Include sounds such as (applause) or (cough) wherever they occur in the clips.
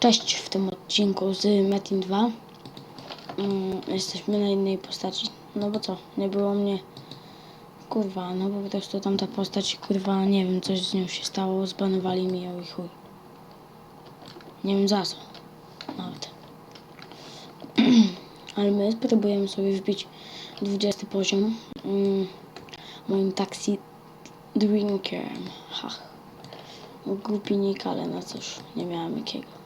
Cześć w tym odcinku z Metin 2. Mm, jesteśmy na innej postaci. No bo co, nie było mnie. Kurwa, no po prostu tamta postać, kurwa, nie wiem, coś z nią się stało, zbanowali mi ją i chuj. Nie wiem za co. Nawet. (clears throat) Ale my spróbujemy sobie wbić 20 poziom. Mm, moim taksi drinkiem. Ha. Głupi nick, ale na cóż, nie miałem jakiego.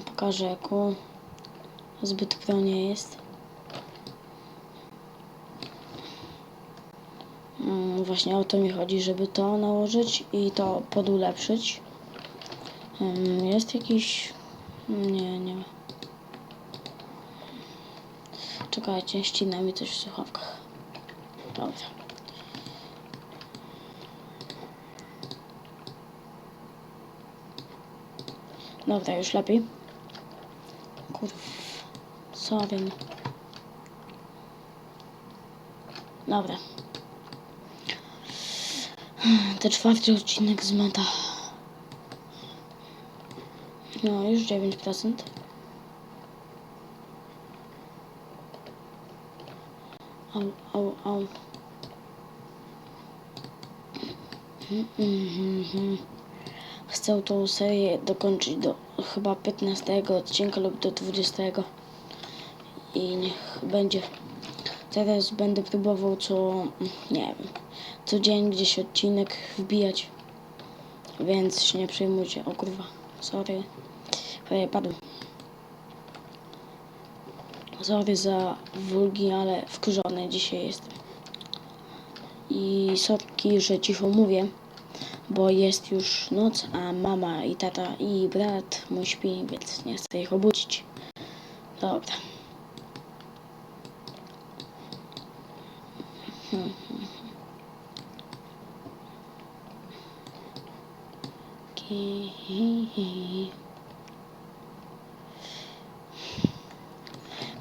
Pokażę jaką zbyt pro nie jest. Mm, Właśnie o to mi chodzi, żeby to nałożyć i to podulepszyć. Mm, Jest jakiś... Nie, nie ma. Czekajcie, ścina mi coś w słuchawkach. Dobra. Dobra, już lepiej. Kurwa. Sorry. no. Dobra. To czwarty odcinek z meta. No, już 9%. Au, au, au. Mhm, mhm, mhm. Chcę tą serię dokończyć do chyba 15 odcinka lub do 20. I niech będzie. Teraz będę próbował co, nie wiem, co dzień gdzieś odcinek wbijać. Więc się nie przejmujcie. O kurwa, sorry. Prawie padłem. Sorry za wulgi, ale wkurzony dzisiaj jestem. I sorki, że cicho mówię bo jest już noc, a mama i tata i brat mój śpi, więc nie chcę ich obudzić. Dobra.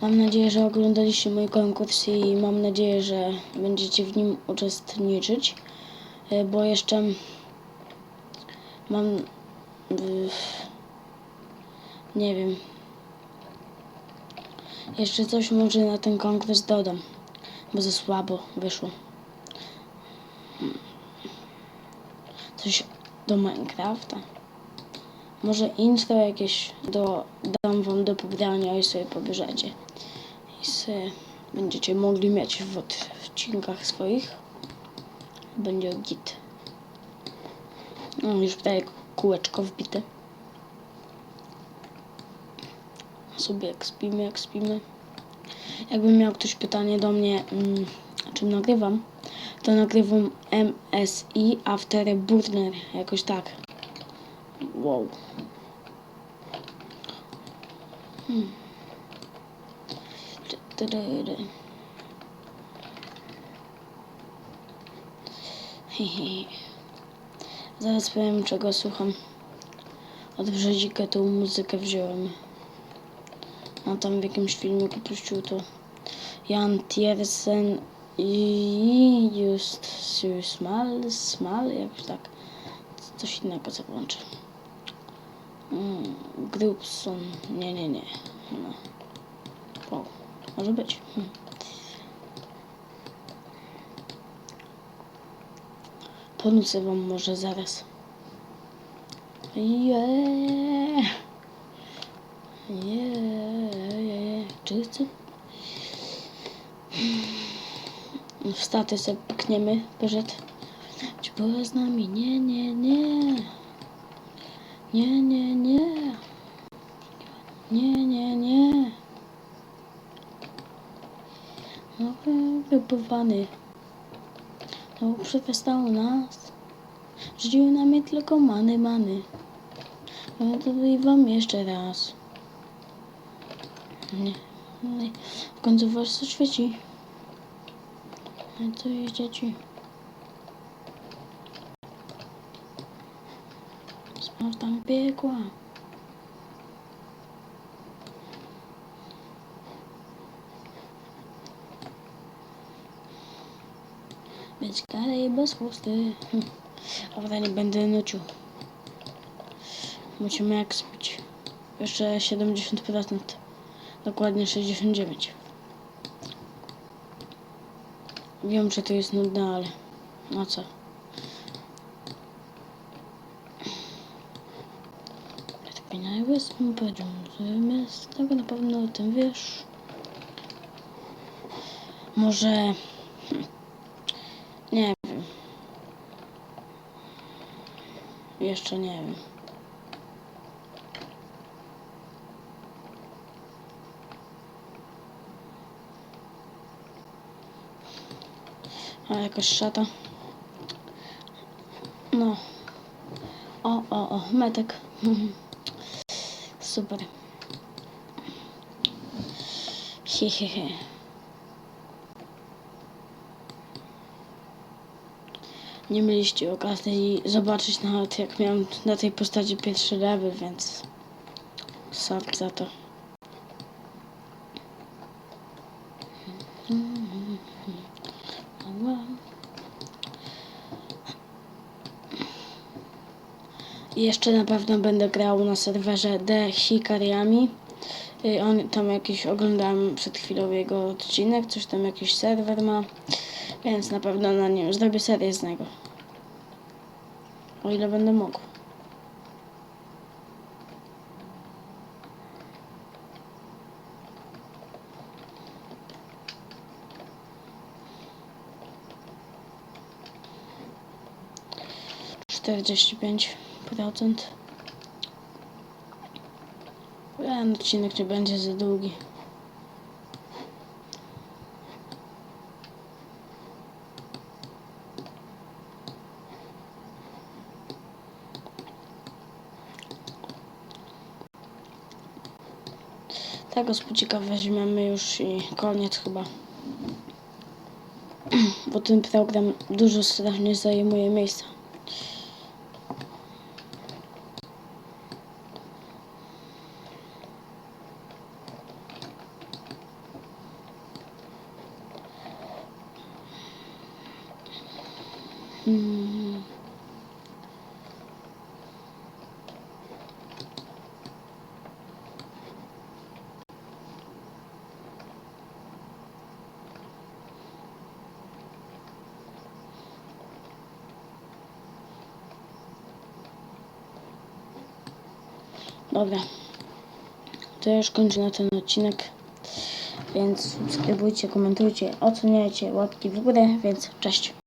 Mam nadzieję, że oglądaliście mój konkurs i mam nadzieję, że będziecie w nim uczestniczyć, bo jeszcze mam y, nie wiem. Jeszcze coś może na ten konkurs dodam bo za słabo wyszło. Coś do Minecrafta. Może intro jakieś do, dam wam do pobrania i sobie pobierzecie. I sobie będziecie mogli mieć w odcinkach swoich. Będzie git no, już prawie kółeczko wbite. Sobie jak spimy, jak spimy. Jakby miał ktoś pytanie do mnie, mm, czym nagrywam, to nagrywam MSI Afterburner, jakoś tak. Wow. Hmm. Ty, Zaraz powiem czego słucham. Od brzezika tą muzykę wziąłem. A tam w jakimś filmiku puścił to Jan Tiersen i just Smal, Smal, jakoś tak. Coś innego co włączę. Mm, Grubson, nie, nie, nie. No. Wow, może być. Hm. Ponucę wam może zaraz. Yeah. Yeah, yeah. Czy chcę? W staty sobie pykniemy, Berzet. Czy była z nami? Nie, nie, nie. Nie, nie, nie. Nie, nie, nie. No, wypływany. No, przepestał nas. Rzuciły na mnie tylko many, many. No to wam jeszcze raz. Nie. I w końcu was co świeci. No to jest dzieci. Spartan piekła. Kary bez chusty. (laughs) Dobra, nie będę nucił. Musimy ekspić. Jeszcze 70%. Dokładnie 69. Wiem, że to jest nudne, ale no co. Odpinaj łysmu poziom z tego na pewno o tym wiesz. Może... hmm, Nie wiem. Jeszcze nie wiem. A jakaś szata. No. O, o, o, metek. (laughs) Super. Hehehe. Nie mieliście okazji zobaczyć nawet jak miałem na tej postaci pierwszy lewy, więc sorry za to. Jeszcze na pewno będę grał na serwerze The Hikariami. Y, On tam jakiś oglądałem przed chwilą jego odcinek, coś tam jakiś serwer ma, więc na pewno na nim zrobię serię z niego. O ile będę mógł. Czterdzieści pięć procent. Ten odcinek nie będzie za długi. Tego spucika weźmiemy już i koniec chyba. Bo ten program dużo strasznie zajmuje miejsca. Mm. Dobra. To już kończę na ten odcinek. Więc subskrybujcie, komentujcie, oceniajcie, łapki w górę, więc cześć.